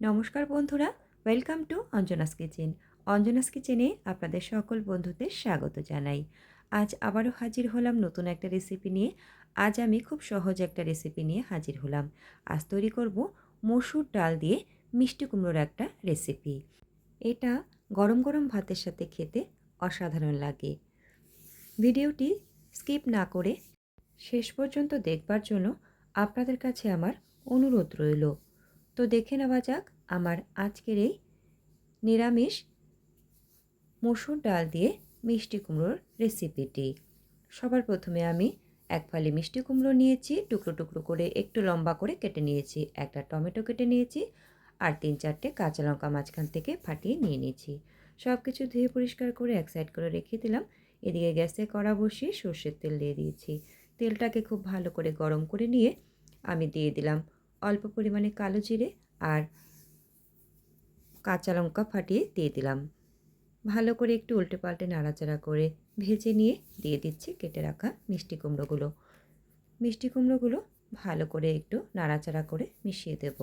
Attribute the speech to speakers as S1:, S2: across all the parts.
S1: নমস্কার বন্ধুরা welcome to Anjana's kitchen Anjana's কিচেনে আপনাদের সকল বন্ধুদের স্বাগত জানাই। আজ আবারও হাজির হলাম নতুন একটা রেসিপি নিয়ে। আজ আমি খুব সহজ একটা রেসিপি নিয়ে হাজির হলাম। আজ তৈরি করব মসুর ডাল দিয়ে মিষ্টি কুমড়োর একটা রেসিপি এটা গরম গরম ভাতের সাথে খেতে অসাধারণ লাগে। ভিডিওটি স্কিপ না করে শেষ পর্যন্ত দেখবার জন্য আপনাদের কাছে আমার অনুরোধ রইল। তো দেখে নেওয়া যাক আমার আজকের এই নিরামিষ মসুর ডাল দিয়ে মিষ্টি কুমড়োর রেসিপিটি। সবার প্রথমে আমি এক ফালি মিষ্টি কুমড়ো নিয়েছি, টুকরো টুকরো করে একটু লম্বা করে কেটে নিয়েছি, একটা টমেটো কেটে নিয়েছি আর তিন চারটে কাঁচা লঙ্কা মাঝখান থেকে ফাটিয়ে নিয়ে নিয়েছি। সব কিছু ধুয়ে পরিষ্কার করে এক সাইড করে রেখে দিলাম। এদিকে গ্যাসে কড়া বসিয়ে সর্ষের তেল দিয়ে দিয়েছি। তেলটাকে খুব ভালো করে গরম করে নিয়ে আমি দিয়ে দিলাম অল্প পরিমাণে কালো জিরে আর কাঁচা লঙ্কা ফাটিয়ে দিয়ে দিলাম। ভালো করে একটু উল্টে পাল্টে নাড়াচাড়া করে ভেজে নিয়ে দিয়ে দিচ্ছি কেটে রাখা মিষ্টি কুমড়োগুলো। মিষ্টি কুমড়োগুলো ভালো করে একটু নাড়াচাড়া করে মিশিয়ে দেব।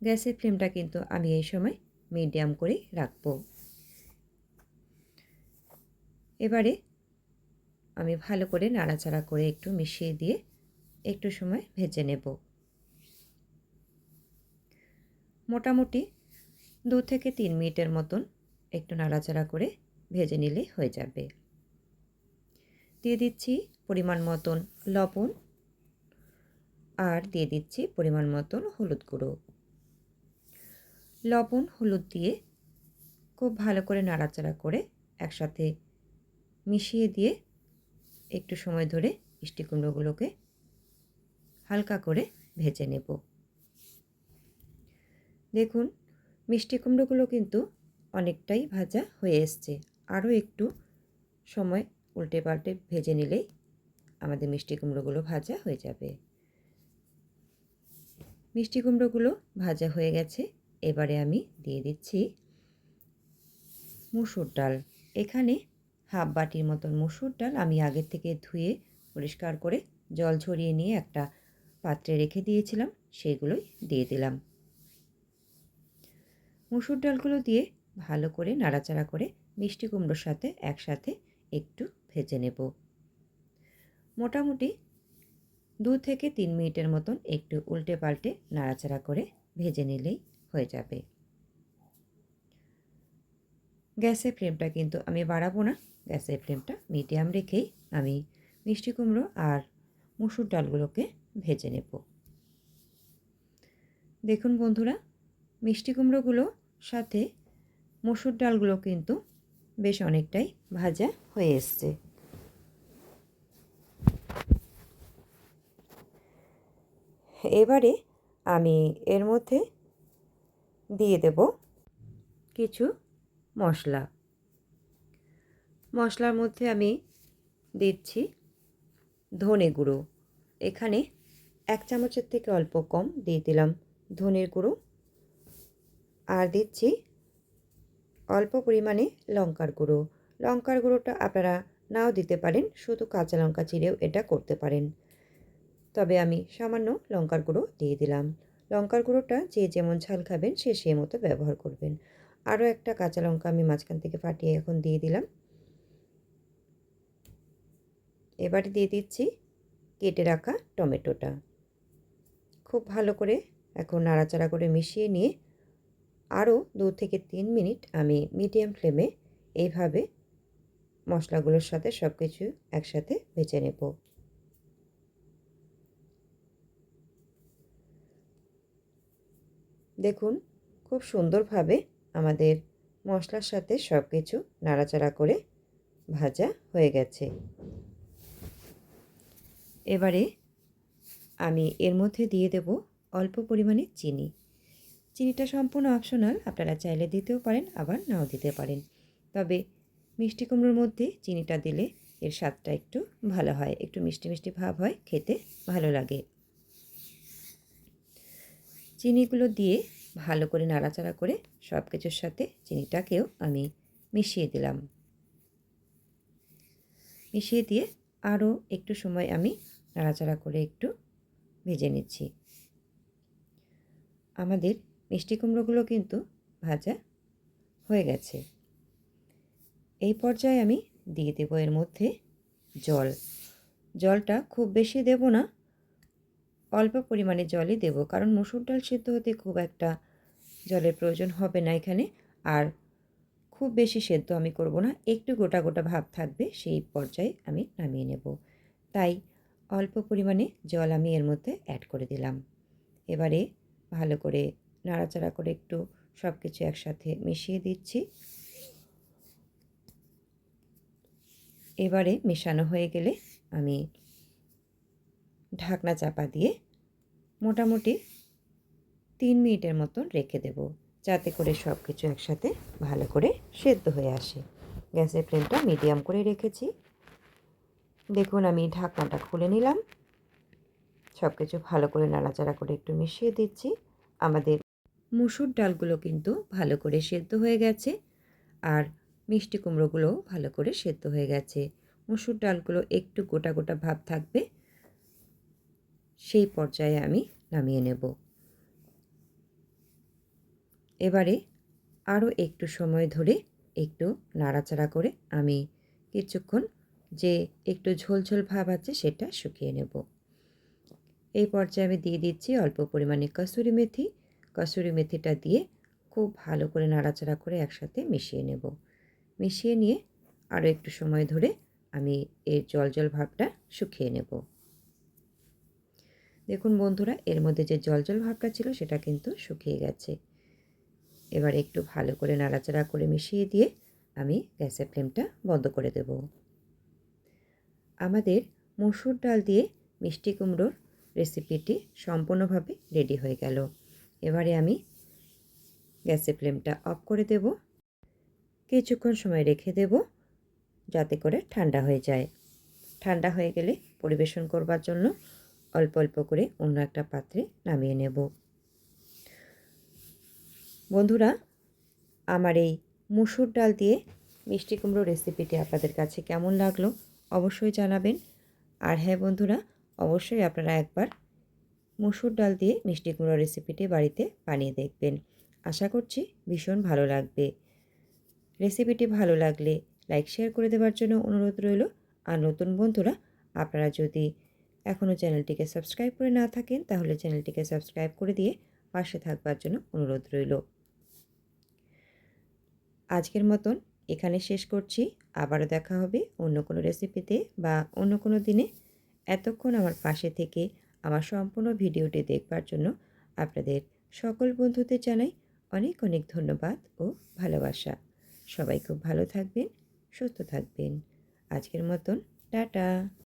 S1: গ্যাসের ফ্লেমটা কিন্তু আমি এই সময় মিডিয়াম করেই রাখব। এবারে আমি ভালো করে নাড়াচাড়া করে একটু মিশিয়ে দিয়ে একটু সময় ভেজে নেব। মোটামুটি দু থেকে তিন মিনিটের মতন একটু নাড়াচাড়া করে ভেজে নিলে হয়ে যাবে। দিয়ে দিচ্ছি পরিমাণ মতন লবণ আর দিয়ে দিচ্ছি পরিমাণ মতন হলুদ গুঁড়ো। লবণ, হলুদ দিয়ে খুব ভালো করে নাড়াচাড়া করে একসাথে মিশিয়ে দিয়ে একটু সময় ধরে মিষ্টি কুমড়োগুলোকে হালকা করে ভেজে নেব। দেখুন, মিষ্টি কুমড়োগুলো কিন্তু অনেকটাই ভাজা হয়ে এসছে। আরও একটু সময় উল্টে পাল্টে ভেজে নিলেই আমাদের মিষ্টি কুমড়োগুলো ভাজা হয়ে যাবে। মিষ্টি কুমড়োগুলো ভাজা হয়ে গেছে। এবারে আমি দিয়ে দিচ্ছি মুসুর ডাল। এখানে হাফ বাটির মতন মুসুর ডাল আমি আগের থেকে ধুয়ে পরিষ্কার করে জল ঝরিয়ে নিয়ে একটা পাত্রে রেখে দিয়েছিলাম সেইগুলোই দিয়ে দিলাম। মুসুর ডালগুলো দিয়ে ভালো করে নাড়াচাড়া করে মিষ্টি কুমড়োর সাথে একসাথে একটু ভেজে নেব। মোটামুটি দু থেকে তিন মিনিটের মতন একটু উল্টে পাল্টে নাড়াচাড়া করে ভেজে নিলেই হয়ে যাবে। গ্যাসের ফ্লেমটা কিন্তু আমি বাড়াবো না, গ্যাসের ফ্লেমটা মিডিয়াম রেখেই আমি মিষ্টি কুমড়ো আর মুসুর ডালগুলোকে ভেজে নেব। দেখুন বন্ধুরা, মিষ্টি কুমড়োগুলো সাথে মসুর ডালগুলো কিন্তু বেশ অনেকটাই ভাজা হয়ে এসছে। এবারে আমি এর মধ্যে দিয়ে দেব কিছু মশলা। মশলার মধ্যে আমি দিচ্ছি ধনে গুঁড়ো। এখানে এক চামচের থেকে অল্প কম দিয়ে দিলাম ধনের গুঁড়ো। আর দিচ্ছি অল্প পরিমাণে লঙ্কার গুঁড়ো। লঙ্কার গুঁড়োটা আপনারা নাও দিতে পারেন, শুধু কাঁচা লঙ্কা চিড়েও এটা করতে পারেন। তবে আমি সামান্য লঙ্কার গুঁড়ো দিয়ে দিলাম। লঙ্কার গুঁড়োটা যে যেমন ঝাল খাবেন, সে সে মতো ব্যবহার করবেন। আরও একটা কাঁচা লঙ্কা আমি মাঝখান থেকে ফাটিয়ে এখন দিয়ে দিলাম। এবারে দিয়ে দিচ্ছি কেটে রাখা টমেটোটা। খুব ভালো করে এখন নাড়াচাড়া করে মিশিয়ে নিয়ে আরও দু থেকে তিন মিনিট আমি মিডিয়াম ফ্লেমে এইভাবে মশলাগুলোর সাথে সব কিছু একসাথে ভেজে নেব। দেখুন, খুব সুন্দরভাবে আমাদের মশলার সাথে সব কিছু নাড়াচাড়া করে ভাজা হয়ে গেছে। এবারে আমি এর মধ্যে দিয়ে দেব অল্প পরিমাণে চিনি। চিনিটা সম্পূর্ণ অপশনাল আপনারা চাইলে দিতেও পারেন, আবার নাও দিতে পারেন। তবে মিষ্টি কুমড়োর মধ্যে চিনিটা দিলে এর স্বাদটা একটু ভালো হয়, একটু মিষ্টি মিষ্টি ভাব হয়, খেতে ভালো লাগে। চিনিগুলো দিয়ে ভালো করে নাড়াচাড়া করে সব কিছুর সাথে চিনিটাকেও আমি মিশিয়ে দিলাম। মিশিয়ে দিয়ে আরও একটু সময় আমি নাড়াচাড়া করে একটু ভেজে নিচ্ছি। আমাদের মিষ্টি কুমড়োগুলো কিন্তু ভাজা হয়ে গেছে। এই পর্যায়ে আমি দিয়ে দেবো এর মধ্যে জল। জলটা খুব বেশি দেব না, অল্প পরিমাণে জলই দেব, কারণ মসুর ডাল সিদ্ধ হতে খুব একটা জলের প্রয়োজন হবে না এখানে, আর খুব বেশি সেদ্ধ আমি করব না, একটু গোটা গোটা ভাব থাকবে, সেই পর্যায়ে আমি নামিয়ে নেব। তাই অল্প পরিমাণে জল আমি এর মধ্যে অ্যাড করে দিলাম। এবারে ভালো করে নাড়াচাড়া করে একটু সব কিছু একসাথে মিশিয়ে দিচ্ছি। এবারে মেশানো হয়ে গেলে আমি ঢাকনা চাপা দিয়ে মোটামুটি তিন মিনিটের মতন রেখে দেব, যাতে করে সব কিছু একসাথে ভালো করে সেদ্ধ হয়ে আসে। গ্যাসের ফ্লেমটা মিডিয়াম করে রেখেছি। দেখুন, আমি ঢাকনাটা খুলে নিলাম। সব কিছু ভালো করে নাড়াচাড়া করে একটু মিশিয়ে দিচ্ছি। আমাদের মুসুর ডালগুলো কিন্তু ভালো করে সেদ্ধ হয়ে গেছে আর মিষ্টি কুমড়োগুলোও ভালো করে সেদ্ধ হয়ে গেছে। মুসুর ডালগুলো একটু গোটা গোটা ভাব থাকবে, সেই পর্যায়ে আমি নামিয়ে নেব। এবারে আরও একটু সময় ধরে একটু নাড়াচাড়া করে আমি কিছুক্ষণ যে একটু ঝোলঝোল ভাব আছে সেটা শুকিয়ে নেব। এই পর্যায়ে আমি দিয়ে দিচ্ছি অল্প পরিমাণে কসুরি মেথি। কসুরি মেথিটা দিয়ে খুব ভালো করে নাড়াচাড়া করে একসাথে মিশিয়ে নেব। মিশিয়ে নিয়ে আরও একটু সময় ধরে আমি এর জল জল ভাবটা শুকিয়ে নেব। দেখুন বন্ধুরা, এর মধ্যে যে জল জল ভাবটা ছিল সেটা কিন্তু শুকিয়ে গেছে। এবার একটু ভালো করে নাড়াচাড়া করে মিশিয়ে দিয়ে আমি গ্যাসের ফ্লেমটা বন্ধ করে দেব। আমাদের মসুর ডাল দিয়ে মিষ্টি কুমড়োর রেসিপিটি সম্পূর্ণভাবে রেডি হয়ে গেল। এবারে আমি গ্যাসের ফ্লেমটা অফ করে দেব। কিছুক্ষণ সময় রেখে দেব যাতে করে ঠান্ডা হয়ে যায়। ঠান্ডা হয়ে গেলে পরিবেশন করবার জন্য অল্প অল্প করে অন্য একটা পাত্রে নামিয়ে নেব। বন্ধুরা, আমার এই মুসুর ডাল দিয়ে মিষ্টি কুমড়ো রেসিপিটি আপনাদের কাছে কেমন লাগল? অবশ্যই জানাবেন। আর হ্যাঁ বন্ধুরা, অবশ্যই আপনারা একবার মুসুর ডাল দিয়ে মিষ্টি কুমড়ো রেসিপিটি বাড়িতে বানিয়ে দেখবেন। আশা করছি ভীষণ ভালো লাগবে। রেসিপিটি ভালো লাগলে লাইক, শেয়ার করে দেওয়ার জন্য অনুরোধ রইল। আর নতুন বন্ধুরা, আপনারা যদি এখনও চ্যানেলটিকে সাবস্ক্রাইব করে না থাকেন, তাহলে চ্যানেলটিকে সাবস্ক্রাইব করে দিয়ে পাশে থাকবার জন্য অনুরোধ রইল। আজকের মতন এখানে শেষ করছি। আবারও দেখা হবে অন্য কোনো রেসিপিতে বা অন্য কোনো দিনে। এতক্ষণ আমার পাশে থেকে আমার সম্পূর্ণ ভিডিওটি দেখবার জন্য আপনাদের সকল বন্ধুদের জানাই অনেক অনেক ধন্যবাদ ও ভালোবাসা। সবাই খুব ভালো থাকবেন, সুস্থ থাকবেন। আজকের মতন, টাটা।